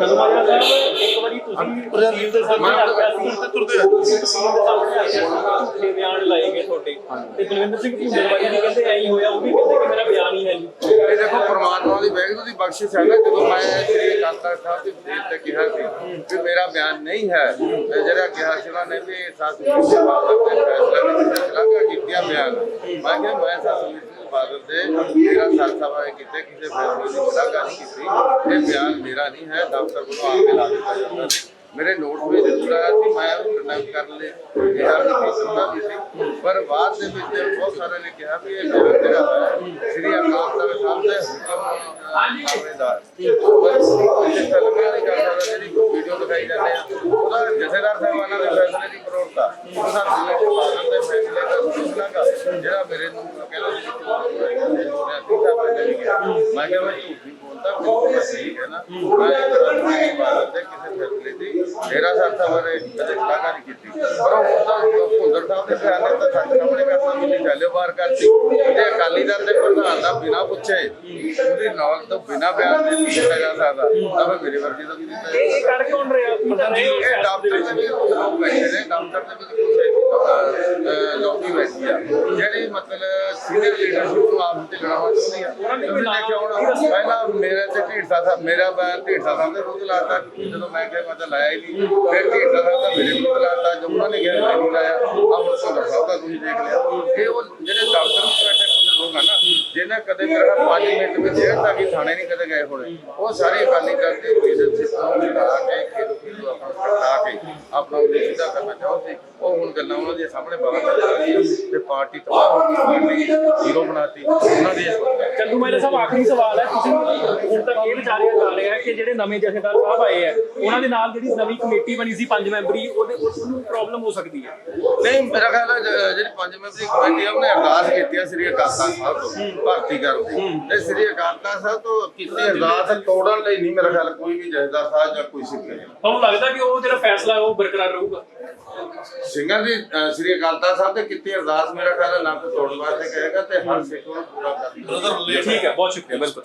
ਜਥੇਦਾਰ ਸਾਹਿਬ ਇੱਕ ਵਾਰੀ ਤੁਸੀਂ ਤਹਿਸੀਲ ਦੇ ਸਾਹਮਣੇ ਆਖਿਆ ਸੀ। ਤੁਰਦੇ ਆ। ਤਹਿਸੀਲ ਦੇ ਸਾਹਮਣੇ ਆਖਿਆ ਸੀ। ਝੂਠੇ ਬਿਆਨ ਲਾਏ ਗਏ ਤੁਹਾਡੇ। ਤੇ ਬਲਵਿੰਦਰ ਸਿੰਘ ਭੁੰਦਰਵਾਈ ਵੀ ਕਹਿੰਦੇ ਐਂ ਹੀ ਹੋਇਆ ਉਹ ਵੀ ਕਹਿੰਦੇ ਕਿ ਮੇਰਾ ਬਿਆਨ ਹੀ ਹੈ ਨਹੀਂ। ਇਹ ਦੇਖੋ ਪ੍ਰਮਾਤਮਾ ਦੀ ਵੈਗਰੂ ਦੀ ਬਖਸ਼ਿਸ਼ ਹੈ ਨਾ। ਜਦੋਂ ਮੈਂ ਸ੍ਰੀ ਅਕਾਲ ਤਖਤ ਸਾਹਿਬ ਦੀ ਸਟੇਜ ਤੇ ਕਿਹਾ ਸੀ ਵੀ ਮੇਰਾ ਬਿਆਨ ਨਹੀਂ ਹੈ ਤੇ ਜਿਹੜਾ ਕਿਹਾ ਸੀ ਉਹਨਾਂ ਨੇ ਵੀ ਸਾਸੂ ਜੀ ਬਾਦਲ ਦੇ ਫੈਸਲੇ ਦੀ ਸ਼ਲਾਘਾ ਕੀਤੀ ਬਿਆਨ। ਮੈਂ ਕਿਹਾ ਮੈਂ ਸਾਸੂ ਜੀ ਬਾਦਲ ਦੇ ਮੇਰਾ ਸਾਥ ਸਭਾ ਕੀਤੇ ਕਿਸੇ ਫੈਸਲੇ ਦੀ ਸ਼ਲਾਘਾ ਨਹੀਂ ਕੀਤੀ ਇਹ ਬਿਆਨ ਮੇਰਾ ਨਹੀਂ ਹੈ ਦਫ਼ਤਰ ਵੱਲੋਂ ਆ ਕੇ ਲਾ ਦਿੱਤਾ ਜਾਂਦਾ ਸੀ। ਮੇਰੇ ਨੋਟਸ ਵਿੱਚ ਜ਼ਰੂਰ ਆਇਆ ਸੀ, ਮੈਂ ਉਹ ਕਰ ਲਏ ਕਿਹਾ ਵੀ ਕਿਸੇ ਵੀ ਸੀ। ਪਰ ਬਾਅਦ ਦੇ ਵਿੱਚ ਬਹੁਤ ਸਾਰਿਆਂ ਨੇ ਕਿਹਾ ਵੀ ਇਹ ਬਿਆਨ ਜਿਹੜਾ ਹੈ। ਸ੍ਰੀ ਅਕਾਲ ਤਖਤ ਸਾਹਿਬ ਦੇ ਹੁਕਮ ਸਮਝਦਾਰ ਪਰ ਇਹ ਫਿਲਮਾਂ ਦੀ ਗੱਲ ਜਿਹੜੀ ਵੀਡੀਓ ਦਿਖਾਈ ਜਾਂਦੇ ਆ। ਉਹਦਾ ਜਥੇਦਾਰ ਸਾਹਿਬਾਨਾਂ ਦੇ ਫੈਸਲੇ ਦੀ ਪ੍ਰੋੜਤਾ ਉਹਦਾ ਜਿਵੇਂ ਕਿ ਬਾਦਲ ਦੇ ਫੈਸਲੇ ਦਾ ਸੁਸਲਾ ਦਾ ਜਿਹੜਾ ਮੇਰੇ ਨੂੰ ਕਹਿੰਦਾ ਸੀ ਮੈਂ ਕਿਹਾ ਮੈਂ ਝੂਠ ਨਹੀਂ ਬੋਲਦਾ ਬਿਲਕੁਲ ਠੀਕ ਹੈ ਨਾ ਮੈਂ ਬਾਦਲ ਦੇ ਕਿਸੇ ਫੈਸਲੇ ਦੀ। ਮੇਰਾ ਸਾਥਾ ਬਾਰੇ ਕਦੇ ਸ਼ਲਾਘਾ ਨਹੀਂ ਕੀਤੀ। ਪਰ ਉਹ ਤਾਂ ਭੁੰਦਰ ਸਾਹਿਬ ਦੇ ਬਿਆਨ ਤਾਂ ਸਾਡੇ ਸਾਹਮਣੇ ਕਰਤਾ ਵੀ ਚੱਲਿਓ ਬਾਹਰ ਕਰਤੀ ਜੇ ਅਕਾਲੀ ਦਲ ਦੇ ਪ੍ਰਧਾਨ ਦਾ ਬਿਨਾ ਪੁੱਛੇ ਉਹਦੀ ਨਾਲ ਤੋਂ ਬਿਨਾ ਬਿਆਨ ਦੇ ਕੀਤਾ ਜਾ ਸਕਦਾ ਤਾਂ ਫਿਰ ਮੇਰੇ ਵਰਗੀ ਦਾ ਵੀ ਜਾ ਇਹ ਕਰ ਕੌਣ ਰਿਹਾ? ਤਾਂ ਇਹ ਡਾਕਟਰ ਦੇ ਵਿੱਚ ਲੋਕ ਬੈਠੇ ਨੇ ਡਾਕਟਰ ਦੇ ਵਿੱਚ ਕੁਝ ਲੋਕੀ ਬੈਠੀ ਆ। ਸੀਨੀਅਰ ਲੀਡਰਸ਼ਿਪ ਨੂੰ ਆਪ ਤੇ ਲੜਾਉਣਾ ਚਾਹੁੰਦੀ ਆ ਤੁਸੀਂ ਦੇਖਿਆ ਹੋਣਾ ਪਹਿਲਾਂ ਮੇਰੇ ਤੇ ਢੀਡਸਾ ਸਾਹਿਬ ਮੇਰਾ ਬਿਆਨ ਢੀਡਸਾ ਸਾਹਿਬ ਦੇ ਵਿਰੁੱਧ ਲਾਤਾ ਜਦੋਂ ਮੈਂ ਕਿਹਾ, ਮੈਂ ਤਾਂ ਲਾਇਆ ਹੀ ਨਹੀਂ। ਫਿਰ ਢੀਡਸਾ ਸਾਹਿਬ ਦਾ ਮੇਰੇ ਵਿਰੁੱਧ ਲਾਤਾ ਜਦੋਂ ਨੇ ਕਿਹਾ, ਮੈਂ ਨਹੀਂ ਲਾਇਆ ਆਹ ਸੁੰਦਰ ਸਾਹਿਬ ਦਾ ਤੁਸੀਂ ਦੇਖ ਲਿਆ। ਇਹ ਉਹ ਜਿਹੜੇ ਡਾਕਟਰ ਨੂੰ ਬੈਠੇ ਲੋਕ ਆ ਨਾ, ਜਿਹਨਾਂ ਕਦੇ ਮੇਰਾ 5 ਮਿੰਟ ਵਿੱਚ ਜੇਲ੍ਹ ਤੱਕ ਹੀ ਥਾਣੇ ਨਹੀਂ ਕਦੇ ਗਏ ਹੋਣੇ। ਉਹ ਸਾਰੇ ਅਕਾਲੀ ਦਲ ਦੇ ਲੀਡਰਸ਼ਿਪ ਨੂੰ ਮਿਲਾ ਕੇ ਖੇਡੂ ਖੇਡੂ ਆਪਣਾ ਕਟਾ ਕੇ, ਆਪਣਾ ਉਦੇਸ਼ ਸਿੱਧਾ ਕਰਨਾ ਚਾਹੁੰਦੇ। ਸੀ ਉਹ ਹੁਣ ਗੱਲਾਂ ਉਹਨਾਂ ਦੇ ਸਾਹਮਣੇ ਬਾਹਰ ਆ ਰਹੀਆਂ ਤੇ ਪਾਰਟੀ ਤਬਾਹ ਜ਼ੀਰੋ ਬਣਾਤੀ। ਉਹਨਾਂ ਦੀ ਚੰਦੂ ਮਾਜਰਾ ਸਾਹਿਬ ਆਖਰੀ ਸਵਾਲ ਹੈ। ਤੁਸੀਂ ਹੁਣ ਤੱਕ ਇਹ ਵਿਚਾਰਿਆ ਜਾ ਰਿਹਾ ਹੈ ਕਿ ਜਿਹੜੇ ਨਵੇਂ ਜਥੇਦਾਰ ਸਾਹਿਬ ਆਏ ਆ ਉਹਨਾਂ ਦੇ ਨਾਲ ਜਿਹੜੀ ਨਵੀਂ ਕਮੇਟੀ ਬਣੀ ਸੀ ਪੰਜ ਮੈਂਬਰੀ ਉਹਦੇ ਉਹਨੂੰ ਪ੍ਰੋਬਲਮ ਹੋ ਸਕਦੀ ਹੈ। ਨਹੀਂ ਮੇਰਾ ਖਿਆਲ ਹੈ ਜਿਹੜੀ ਪੰਜ ਮੈਂਬਰੀ ਕਮੇਟੀ ਆ ਉਹਨੇ ਅਰਦਾਸ ਕੀਤੀ ਆ ਸ੍ਰੀ ਅਕਾਲ ਤਖਤ ਸਾਹਿਬ ਤੋਂ ਭਰਤੀ ਕਰਨ ਦੀ। ਤੇ ਸ੍ਰੀ ਅਕਾਲ ਤਖਤ ਸਾਹਿਬ ਤੋਂ ਕੀਤੀ ਅਰਦਾਸ ਤੋੜਨ ਲਈ ਨਹੀਂ ਮੇਰਾ ਖਿਆਲ ਕੋਈ ਵੀ ਜਥੇਦਾਰ ਸਾਹਿਬ ਜਾਂ ਕੋਈ ਸਿੱਖ ਨਹੀਂ। ਤੁਹਾਨੂੰ ਲੱਗਦਾ ਕਿ ਉਹ ਜਿਹੜਾ ਫੈਸਲਾ ਉਹ ਬਰਕਰਾਰ ਰਹੂਗਾ? ਸਿੰਘਾਂ ਦੀ ਸ੍ਰੀ ਅਕਾਲ ਤਖਤ ਸਾਹਿਬ ਤੇ ਕੀਤੀ ਅਰਦਾਸ ਮੇਰਾ ਖਿਆਲ ਹੈ ਨਾ ਕੋਈ ਤੋੜਨ ਵਾਸਤੇ ਕਹੇਗਾ ਤੇ ਹਰ ਸਿੱਖ ਨੂੰ ਪੂਰਾ ਕਰਨਾ ਠੀਕ ਹੈ ਬਹੁਤ ਸ਼ੁਕਰੀਆ ਬਿਲਕੁਲ